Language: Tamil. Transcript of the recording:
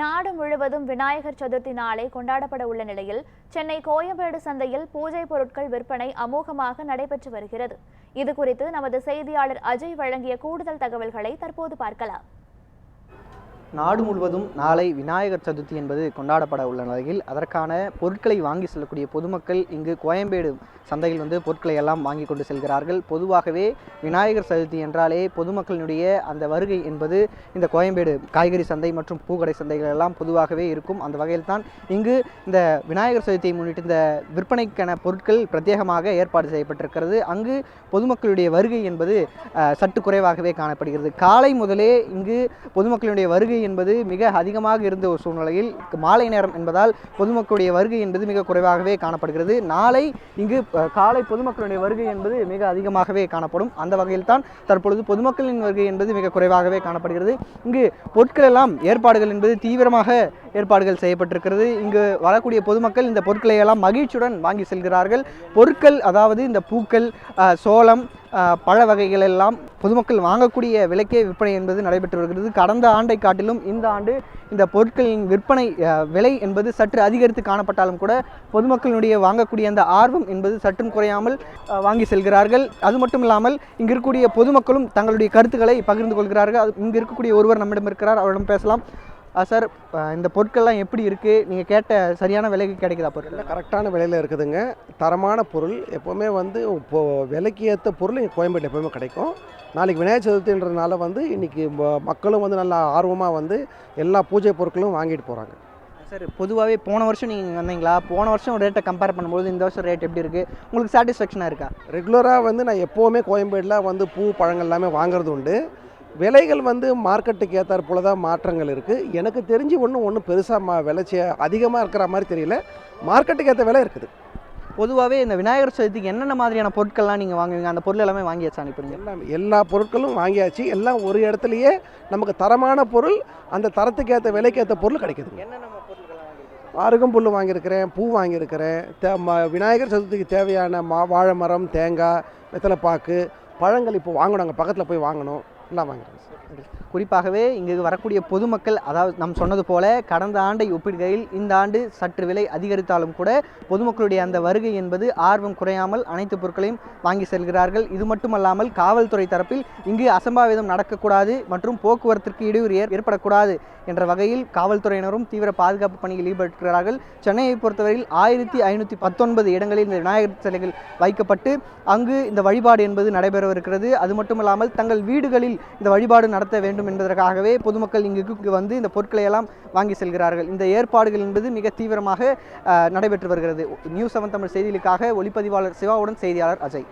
நாடு முழுவதும் விநாயகர் சதுர்த்தி நாளை கொண்டாடப்பட உள்ள நிலையில் சென்னை கோயம்பேடு சந்தையில் பூஜை பொருட்கள் விற்பனை அமோகமாக நடைபெற்று வருகிறது. இது குறித்து நமது செய்தியாளர் அஜய் வழங்கிய கூடுதல் தகவல்களை தற்போது பார்க்கலாம். நாடு முழுவதும் நாளை விநாயகர் சதுர்த்தி என்பது கொண்டாடப்பட உள்ள நிலையில் அதற்கான பொருட்களை வாங்கி செல்லக்கூடிய பொதுமக்கள் இங்கு கோயம்பேடு சந்தையில் வந்து பொருட்களை எல்லாம் வாங்கி கொண்டு செல்கிறார்கள். பொதுவாகவே விநாயகர் சதுர்த்தி என்றாலே பொதுமக்களினுடைய அந்த வருகை என்பது இந்த கோயம்பேடு காய்கறி சந்தை மற்றும் பூக்கடை சந்தைகள் எல்லாம் பொதுவாகவே இருக்கும். அந்த வகையில் தான் இங்கு இந்த விநாயகர் சதுர்த்தியை முன்னிட்டு இந்த விற்பனைக்கான பொருட்கள் பிரத்யேகமாக ஏற்பாடு செய்யப்பட்டிருக்கிறது. அங்கு பொதுமக்களுடைய வருகை என்பது சற்று குறைவாகவே காணப்படுகிறது. காலை முதலே இங்கு பொதுமக்களுடைய வருகை என்பது மிக அதிகமாக இருந்த ஒரு சூழ்நிலையில் மாலை நேரம் என்பதால் பொதுமக்களுடைய வருகை என்பது மிக குறைவாகவே காணப்படுகிறது. நாளை இங்கு காலை பொதுமக்களுடைய வருகை என்பது மிக அதிகமாகவே காணப்படும். அந்த வகையில் தான் தற்பொழுது பொதுமக்களின் வருகை என்பது மிக குறைவாகவே காணப்படுகிறது. இங்கு பொருட்கள் எல்லாம் ஏற்பாடுகள் என்பது தீவிரமாக ஏற்பாடுகள் செய்யப்பட்டிருக்கிறது. இங்கு வரக்கூடிய பொதுமக்கள் இந்த பொருட்களை எல்லாம் மகிழ்ச்சியுடன் வாங்கி செல்கிறார்கள். பொருட்கள் அதாவது இந்த பூக்கள் சோளம் பழ வகைகள் எல்லாம் பொதுமக்கள் வாங்கக்கூடிய விலைக்கே விற்பனை என்பது நடைபெற்று வருகிறது. கடந்த ஆண்டை காட்டிலும் இந்த ஆண்டு இந்த பொருட்களின் விற்பனை விலை என்பது சற்று அதிகரித்து காணப்பட்டாலும் கூட பொதுமக்களினுடைய வாங்கக்கூடிய அந்த ஆர்வம் என்பது சற்றும் குறையாமல் வாங்கி செல்கிறார்கள். அது மட்டும் இல்லாமல் இங்கு இருக்கக்கூடிய பொதுமக்களும் தங்களுடைய கருத்துக்களை பகிர்ந்து கொள்கிறார்கள். அது இங்கு இருக்கக்கூடிய ஒருவர் நம்மிடம் இருக்கிறார். அவரிடம் பேசலாம். சார் இந்த பொருட்கள்லாம் எப்படி இருக்குது நீங்கள் கேட்ட சரியான விலைக்கு கிடைக்குதா பொருட்கள்? எல்லாம் கரெக்டான விலையில் இருக்குதுங்க. தரமான பொருள் எப்போவுமே வந்து இப்போ விலைக்கு ஏற்ற பொருள் இங்கே கோயம்பேட்டில் எப்போவுமே கிடைக்கும். நாளைக்கு விநாயகர் சதுர்த்தின்றதுனால வந்து இன்றைக்கி மக்களும் வந்து நல்லா ஆர்வமாக வந்து எல்லா பூஜை பொருட்களும் வாங்கிட்டு போகிறாங்க சார் பொதுவாகவே போன வருஷம் நீங்கள் வந்தீங்களா? போன வருஷம் ரேட்டை கம்பேர் பண்ணும்போது இந்த வருஷம் ரேட் எப்படி இருக்குது உங்களுக்கு சாட்டிஸ்ஃபேக்ஷனாக இருக்கா? ரெகுலராக வந்து நான் எப்போவுமே கோயம்பேட்டில் வந்து பூ பழங்கள் எல்லாமே வாங்குறது உண்டு. விலைகள் வந்து மார்க்கெட்டுக்கு ஏற்றாற் போல தான் மாற்றங்கள் இருக்குது எனக்கு தெரிஞ்சு ஒன்றும் ஒன்றும் பெருசாக மா விளைச்சி அதிகமாக இருக்கிற மாதிரி தெரியல. மார்க்கெட்டுக்கு ஏற்ற விலை இருக்குது. பொதுவாகவே இந்த விநாயகர் சதுர்த்திக்கு என்னென்ன மாதிரியான பொருட்கள்லாம் நீங்கள் வாங்குவீங்க? அந்த பொருள் எல்லாமே வாங்கி வச்சு அனுப்புறீங்க எல்லாம் எல்லா பொருட்களும் வாங்கியாச்சு. எல்லாம் ஒரு இடத்துலையே நமக்கு தரமான பொருள் அந்த தரத்துக்கு ஏற்ற விலைக்கு ஏற்ற பொருள் கிடைக்குது அருகம்புல் வாங்கியிருக்கிறேன் பூ வாங்கியிருக்கிறேன் தே ம- விநாயகர் சதுர்த்திக்கு தேவையான மா வாழை மரம் தேங்காய் வெத்தலைப்பாக்கு பழங்கள் இப்போ வாங்கணும். பக்கத்தில் போய் வாங்கணும். எல்லாம் வாங்கிருக்கேன் குறிப்பாகவே இங்கு வரக்கூடிய பொதுமக்கள் அதாவது நாம் சொன்னது போல கடந்த ஆண்டை ஒப்பிடுகையில் இந்த ஆண்டு சற்று விலை அதிகரித்தாலும் கூட பொதுமக்களுடைய அந்த வருகை என்பது ஆர்வம் குறையாமல் அனைத்து பொருட்களையும் வாங்கி செல்கிறார்கள். இது மட்டுமல்லாமல் காவல்துறை தரப்பில் இங்கு அசம்பாவிதம் நடக்கக்கூடாது மற்றும் போக்குவரத்திற்கு இடையூறு ஏற்படக்கூடாது என்ற வகையில் காவல்துறையினரும் தீவிர பாதுகாப்பு பணியில் ஈடுபட்டிருக்கிறார்கள். சென்னையை பொறுத்தவரையில் ஆயிரத்தி ஐநூற்றி பத்தொன்பது இடங்களில் இந்த விநாயகர் சிலைகள் வைக்கப்பட்டு அங்கு இந்த வழிபாடு என்பது நடைபெறவிருக்கிறது. அது மட்டுமல்லாமல் தங்கள் வீடுகளில் இந்த வழிபாடு நடத்த வேண்டும் என்பதற்காகவே பொதுமக்கள் இங்கு வந்து இந்த பொருட்களை எல்லாம் வாங்கி செல்கிறார்கள். இந்த ஏற்பாடுகள் என்பது மிக தீவிரமாக அஹ், நடைபெற்று வருகிறது. நியூஸ் செவன் தமிழ் செய்திகளுக்காக ஒளிப்பதிவாளர் சிவாவுடன் செய்தியாளர் அஜய்.